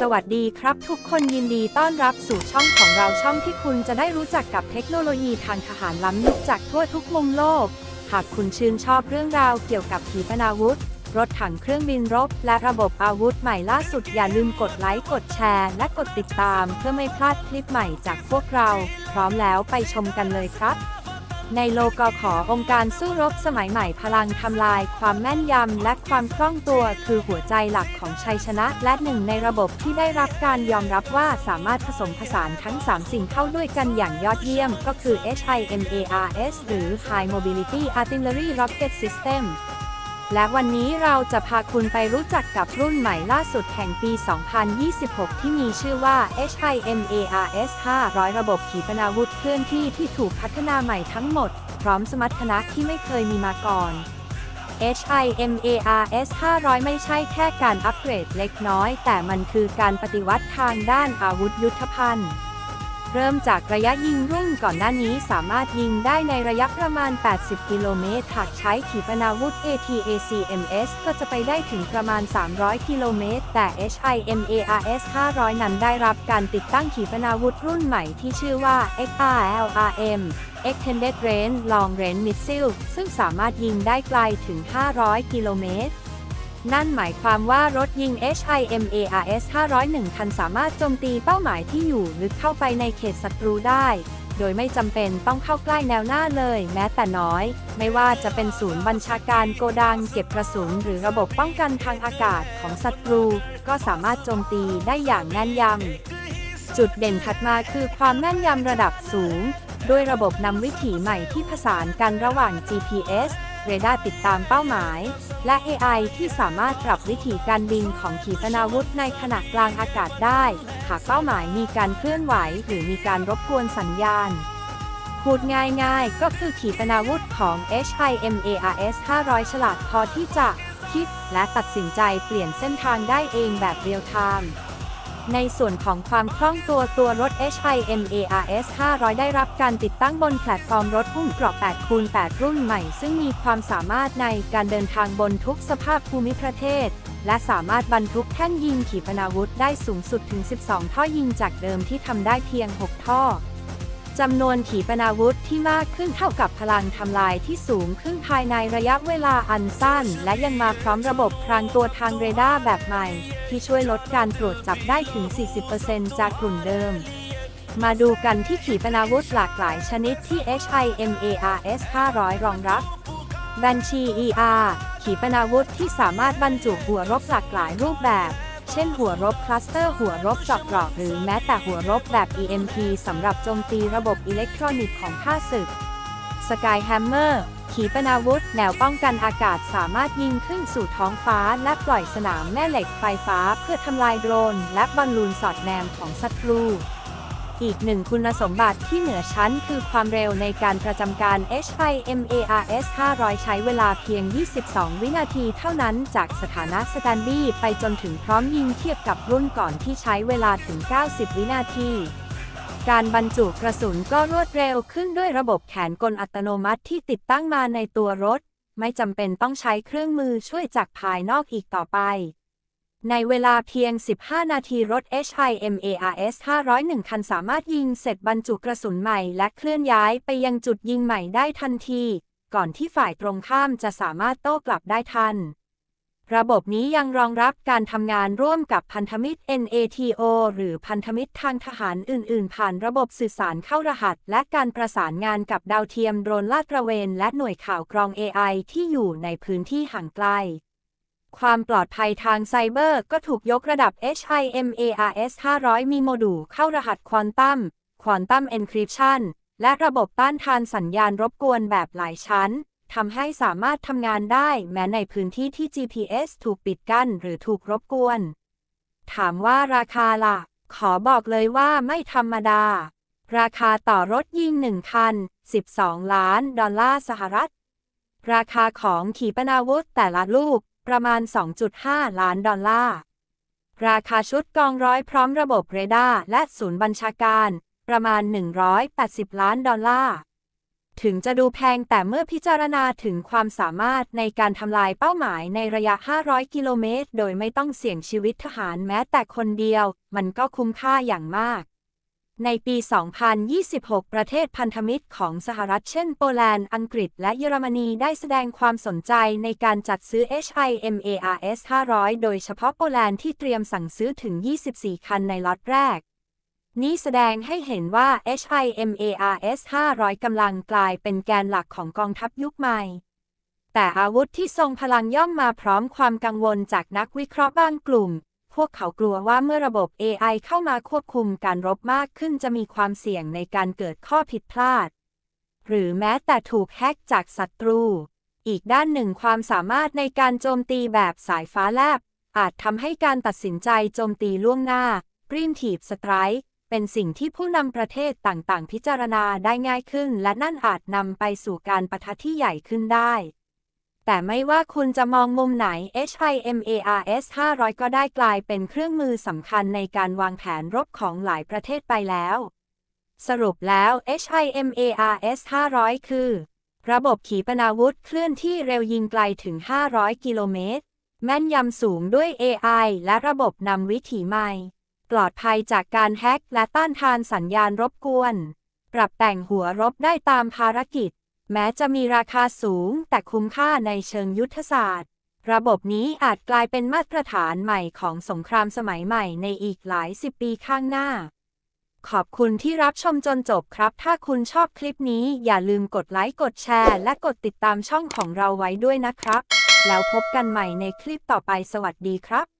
สวัสดีครับทุกคนยินดีต้อนรับสู่ช่องของเราช่องที่คุณจะได้รู้จักกับเทคโนโลยีทางทหารล้ำยุคจากทั่วทุกมุมโลก หากคุณชื่นชอบเรื่องราวเกี่ยวกับขีปนาวุธ รถถังเครื่องบินรบ และระบบอาวุธใหม่ล่าสุดอย่าลืมกดไลค์กดแชร์ และกดติดตามเพื่อไม่พลาดคลิปใหม่จากพวกเรา พร้อมแล้วไปชมกันเลยครับ ในโลกขอองค์การสู้รบสมัยใหม่พลังทำลาย ความแม่นยำและความคล่องตัวคือหัวใจหลักของชัยชนะ และหนึ่งในระบบที่ได้รับการยอมรับว่าสามารถผสมผสานทั้ง 3 สิ่งเข้าด้วยกันอย่างยอดเยี่ยม ก็คือ HIMARS หรือ High Mobility Artillery Rocket System และวันนี้เราจะพาคุณไปรู้จักกับรุ่นใหม่ล่าสุดแห่งปี 2026 ที่มีชื่อว่า HIMARS 500 ระบบขีปนาวุธเคลื่อนที่ที่ถูกพัฒนาใหม่ทั้งหมด พร้อมสมรรถนะที่ไม่เคยมีมาก่อน HIMARS 500 ไม่ใช่แค่การอัปเกรดเล็กน้อย แต่มันคือการปฏิวัติทางด้านอาวุธยุทธภัณฑ์ เริ่มจากระยะยิงรุ่นก่อนหน้านี้สามารถยิงได้ในระยะประมาณ 80 กิโลเมตร หากใช้ขีปนาวุธ ATACMS ก็จะไปได้ถึงประมาณ 300 กิโลเมตร แต่ HIMARS 500 นั้นได้รับการติดตั้งขีปนาวุธรุ่นใหม่ที่ชื่อว่า XRLRM Extended Range Long Range Missile ซึ่งสามารถยิงได้ไกลถึง 500 กิโลเมตร นั่นหมายความว่ารถยิง HIMARS 501 คันสามารถโจมตีเป้าหมายที่อยู่ลึกเข้าไปในเขตศัตรูได้ โดยไม่จำเป็นต้องเข้าใกล้แนวหน้าเลย แม้แต่น้อย ไม่ว่าจะเป็นศูนย์บัญชาการโกดังเก็บกระสุนหรือระบบป้องกันทางอากาศของศัตรู ก็สามารถโจมตีได้อย่างแน่นยำ จุดเด่นถัดมาคือความแม่นยำระดับสูง ด้วยระบบนำวิถีใหม่ที่ผสานกันระหว่าง GPS เรดาร์ติดตามเป้าหมาย และ AI ที่สามารถปรับวิธีการบินของขีปนาวุธในขณะกลางอากาศได้ หากเป้าหมายมีการเคลื่อนไหว หรือมีการรบกวนสัญญาณพูดง่ายๆ ก็คือขีปนาวุธของ HIMARS 500 ฉลาดพอที่จะคิดและตัดสินใจเปลี่ยนเส้นทางได้เองแบบเรียลไทม์ ในส่วนของความคล่องตัวตัวรถ HIMARS 500 ได้รับการติดตั้งบนแพลตฟอร์มรถหุ้มเกราะ8คูณ8รุ่นใหม่ ซึ่งมีความสามารถในการเดินทางบนทุกสภาพภูมิประเทศ และสามารถบรรทุกแท่นยิงขีปนาวุธได้สูงสุดถึง 12 ท่อยิงจากเดิมที่ทำได้เพียง 6 ท่อ จำนวนขีปนาวุธที่มากขึ้นเท่ากับพลังทำลายที่สูงขึ้นภายในระยะเวลาอันสั้น และยังมาพร้อมระบบพรางตัวทางเรดาร์แบบใหม่ ที่ช่วยลดการตรวจจับได้ถึง 40%จากกลุ่มเดิม มาดูกันที่ขีปนาวุธหลากหลายชนิดที่ HIMARS 500 รองรับบัญชี ER ขีปนาวุธที่สามารถบรรจุหัวรบหลากหลายรูปแบบ เช่นหัวรบคลัสเตอร์หัวรบจอบกรอกหรือแม้แต่หัวรบแบบ EMP สำหรับโจมตีระบบอิเล็กทรอนิกส์ของข้าศึก Sky Hammer ขีปนาวุธ แนวป้องกันอากาศสามารถยิงขึ้นสู่ท้องฟ้า และปล่อยสนามแม่เหล็กไฟฟ้าเพื่อทำลายโดรน และบอลลูนสอดแนมของศัตรู อีกหนึ่งคุณสมบัติที่เหนือชั้นคือความเร็วในการประจำการ HIMARS 500 ใช้เวลาเพียง 22 วินาทีเท่านั้นจากสถานะสแตนดี้ไปจนถึงพร้อมยิงเทียบกับรุ่นก่อนที่ใช้เวลาถึง 90 วินาทีการบรรจุกระสุนก็รวดเร็วขึ้นด้วยระบบแขนกลอัตโนมัติที่ติดตั้งมาในตัวรถ ไม่จำเป็นต้องใช้เครื่องมือช่วยจากภายนอกอีกต่อไป ในเวลาเพียง 15 นาทีรถ HIMARS 501 คันสามารถยิงเสร็จบรรจุกระสุนใหม่และเคลื่อนย้ายไปยังจุดยิงใหม่ได้ทันที ก่อนที่ฝ่ายตรงข้ามจะสามารถโต้กลับได้ทัน ระบบนี้ยังรองรับการทำงานร่วมกับพันธมิตร NATO หรือพันธมิตรทางทหารอื่น ๆ ผ่านระบบสื่อสารเข้ารหัส และการประสานงานกับดาวเทียมโดรนลาดตระเวน และหน่วยข่าวกรอง AI ที่อยู่ในพื้นที่ห่างไกล ความปลอดภัยทางไซเบอร์ก็ถูกยกระดับ HIMARS 500 มีโมดูลเข้ารหัสควอนตัม ควอนตัมเอนคริปชันและระบบต้านทานสัญญาณรบกวนแบบหลายชั้นทำให้สามารถทำงานได้แม้ในพื้นที่ที่ GPS ถูกปิดกั้นหรือถูกรบกวน ถามว่าราคาล่ะ ขอบอกเลยว่าไม่ธรรมดา ราคาต่อรถยิง1คัน 12 ล้าน ดอลลาร์สหรัฐ ราคาของขีปนาวุธแต่ละลูก ประมาณ 2.5 ล้านดอลลาร์ ราคาชุดกองร้อยพร้อมระบบเรดาร์และศูนย์บัญชาการ ประมาณ 180 ล้านดอลลาร์ ถึงจะดูแพงแต่เมื่อพิจารณาถึงความสามารถในการทำลายเป้าหมายในระยะ 500 กิโลเมตร โดยไม่ต้องเสี่ยงชีวิตทหารแม้แต่คนเดียว มันก็คุ้มค่าอย่างมาก ในปี 2026 ประเทศพันธมิตรของสหรัฐเช่นโปแลนด์ อังกฤษ และเยอรมนีได้แสดงความสนใจในการจัดซื้อ HIMARS 500 โดยเฉพาะโปแลนด์ที่เตรียมสั่งซื้อถึง 24 คันในล็อตแรก นี้แสดงให้เห็นว่า HIMARS 500 กำลังกลายเป็นแกนหลักของกองทัพยุคใหม่แต่อาวุธที่ทรงพลังย่อมมาพร้อมความกังวลจากนักวิเคราะห์บางกลุ่ม พวกเขากลัวว่าเมื่อระบบ AI เข้ามาควบคุมการรบมากขึ้นจะมีความเสี่ยงในการเกิดข้อผิดพลาด หรือแม้แต่ถูกแฮกจากศัตรู อีกด้านหนึ่งความสามารถในการโจมตีแบบสายฟ้าแลบ อาจทำให้การตัดสินใจโจมตีล่วงหน้า Preemptive Strike เป็นสิ่งที่ผู้นำประเทศต่างๆ พิจารณาได้ง่ายขึ้น และนั่นอาจนำไปสู่การประทะที่ใหญ่ขึ้นได้ แต่ไม่ว่าคุณจะมองมุมไหน HIMARS 500 ก็ได้กลายเป็นเครื่องมือสำคัญในการวางแผนรบของหลายประเทศไปแล้ว สรุปแล้ว HIMARS 500 คือ ระบบขีปนาวุธเคลื่อนที่เร็วยิงไกลถึง 500 กิโลเมตร แม่นยำสูงด้วย AI และระบบนำวิถีใหม่ ปลอดภัยจากการแฮ็กและต้านทานสัญญาณรบกวน ปรับแต่งหัวรบได้ตามภารกิจ แม้จะมีราคาสูงแต่คุ้มค่าในเชิงยุทธศาสตร์ ระบบนี้อาจกลายเป็นมาตรฐานใหม่ของสงครามสมัยใหม่ในอีกหลายสิบปีข้างหน้า ขอบคุณที่รับชมจนจบครับ ถ้าคุณชอบคลิปนี้อย่าลืมกดไลค์ กดแชร์ และกดติดตามช่องของเราไว้ด้วยนะครับ แล้วพบกันใหม่ในคลิปต่อไปสวัสดีครับ